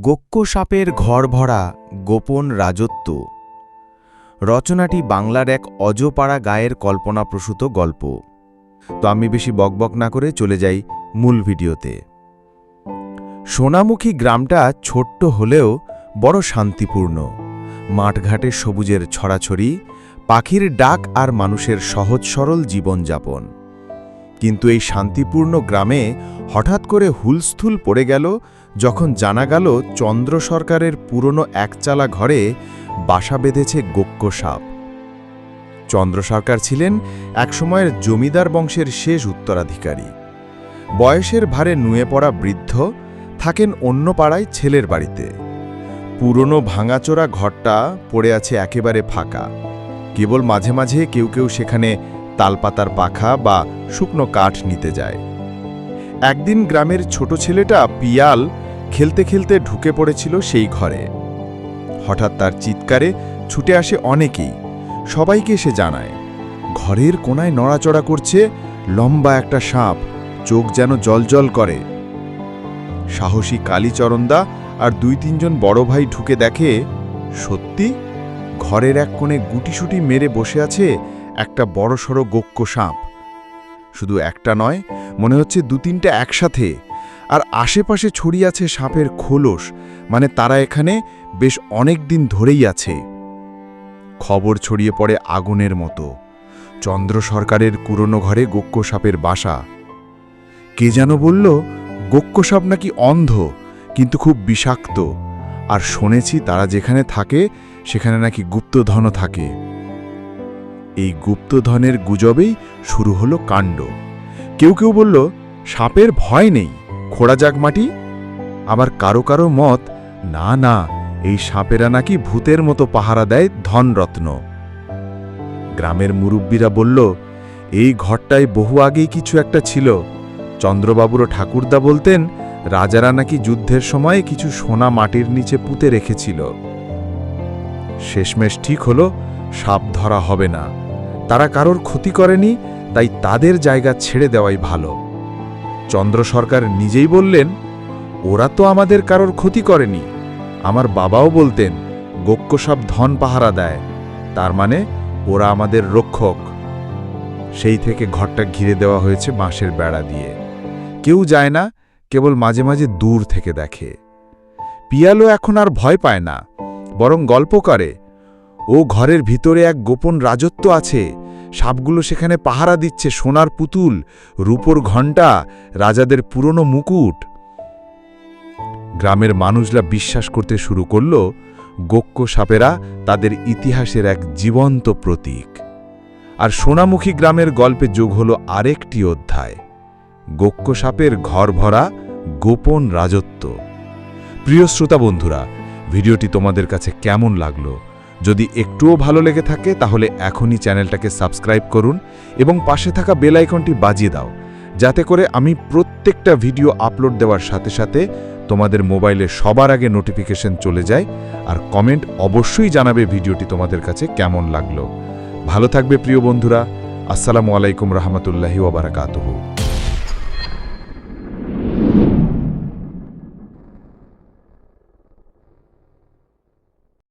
গোক্ক সাপের ঘর ভরা গোপন রাজত্ব। রচনাটি বাংলার এক অজপাড়া গায়ের কল্পনাপ্রসূত গল্প। তো আমি বেশি বকবক না করে চলে যাই মূল ভিডিওতে। সোনামুখী গ্রামটা ছোট্ট হলেও বড় শান্তিপূর্ণ। মাঠঘাটে সবুজের ছড়াছড়ি, পাখির ডাক আর মানুষের সহজ সরল জীবনযাপন। কিন্তু এই শান্তিপূর্ণ গ্রামে হঠাৎ করে হুলস্থুল পড়ে গেল যখন জানা গেল চন্দ্র সরকারের পুরনো একচালা ঘরে বাসা বেঁধেছে গোক্ক সাপ। চন্দ্র সরকার ছিলেন একসময়ের জমিদার বংশের শেষ উত্তরাধিকারী। বয়সের ভারে নুয়ে পড়া বৃদ্ধ থাকেন অন্য পাড়ায় ছেলের বাড়িতে। পুরনো ভাঙাচোরা ঘরটা পড়ে আছে একেবারে ফাঁকা। কেবল মাঝে মাঝে কেউ কেউ সেখানে তালপাতার পাখা বা শুকনো কাঠ নিতে যায়। একদিন গ্রামের ছোট ছেলেটা পিয়াল খেলতে খেলতে ঢুকে পড়েছিল সেই ঘরে। হঠাৎ তার চিৎকারে ছুটে আসে অনেকেই। সবাইকে সে জানায়, ঘরের কোনায় নড়াচড়া করছে লম্বা একটা সাপ, চোখ যেন জলজল করে। সাহসী কালীচরণদা আর দুই তিনজন বড় ভাই ঢুকে দেখে, সত্যি? ঘরের এক কোণে গুটিসুটি মেরে বসে আছে একটা বড়সড় গোক্ক সাপ। শুধু একটা নয়, মনে হচ্ছে দু তিনটা একসাথে। আর আশেপাশে ছড়িয়ে আছে সাপের খোলস মানে তারা এখানে বেশ অনেক দিন ধরেই আছে। খবর ছড়িয়ে পড়ে আগুনের মতো। চন্দ্র সরকারের পুরনো ঘরে গোক্ক সাপের বাসা। কে যেন বলল, গোক্ক সাপ নাকি অন্ধ, কিন্তু খুব বিষাক্ত। আর শুনেছি তারা যেখানে থাকে, সেখানে নাকি গুপ্তধনও থাকে। এই গুপ্তধনের গুজবেই শুরু হলো কাণ্ড। কেউ কেউ বলল, সাপের ভয় নেই। খোড়া যাক মাটি। আবার কারও কারও মত, না না, এই সাপেরা নাকি ভূতের মতো পাহারা দেয় ধনরত্ন। গ্রামের মুরব্বীরা বলল, এই ঘরটায় বহু আগেই কিছু একটা ছিল। চন্দ্রবাবুরও ঠাকুরদা বলতেন, রাজারা নাকি যুদ্ধের সময় কিছু সোনা মাটির নিচে পুঁতে রেখেছিল। শেষমেশ ঠিক হল, সাপ ধরা হবে না। তারা কারোর ক্ষতি করেনি, তাই তাদের জায়গা ছেড়ে দেওয়াই ভালো। চন্দ্র সরকার নিজেই বললেন, ওরা তো আমাদের কারোর ক্ষতি করেনি। আমার বাবাও বলতেন গোক্ক সাপ ধন পাহারা দেয়, তার মানে ওরা আমাদের রক্ষক। সেই থেকে ঘরটা ঘিরে দেওয়া হয়েছে বাঁশের বেড়া দিয়ে। কেউ যায় না, কেবল মাঝে মাঝে দূর থেকে দেখে। পিয়ালো এখন আর ভয় পায় না, বরং গল্প করে, ও ঘরের ভিতরে এক গোপন রাজত্ব আছে সাপগুলো সেখানে পাহারা দিচ্ছে সোনার পুতুল, রূপোর ঘণ্টা, রাজাদের পুরনো মুকুট। গ্রামের মানুষরা বিশ্বাস করতে শুরু করল, গোক্ক সাপেরা তাদের ইতিহাসের এক জীবন্ত প্রতীক। আর সোনামুখী গ্রামের গল্পে যোগ হল আরেকটি অধ্যায়। গোক্ক সাপের ঘর ভরা গোপন রাজত্ব। প্রিয় শ্রোতা বন্ধুরা, ভিডিওটি তোমাদের কাছে কেমন লাগল যদি একটুও ভালো লেগে থাকে, তাহলে এখনই চ্যানেলটাকে সাবস্ক্রাইব করুন এবং পাশে থাকা বেল আইকনটি বাজিয়ে দাও, যাতে করে আমি প্রত্যেকটা ভিডিও আপলোড দেওয়ার সাথে সাথে তোমাদের মোবাইলে সবার আগে নোটিফিকেশন চলে যায় আর কমেন্ট অবশ্যই জানাবে ভিডিওটি তোমাদের কাছে কেমন লাগল। ভালো থাকবে প্রিয় বন্ধুরা, আসসালামু আলাইকুম রহমতুল্লাহি ওবারাকাতুহু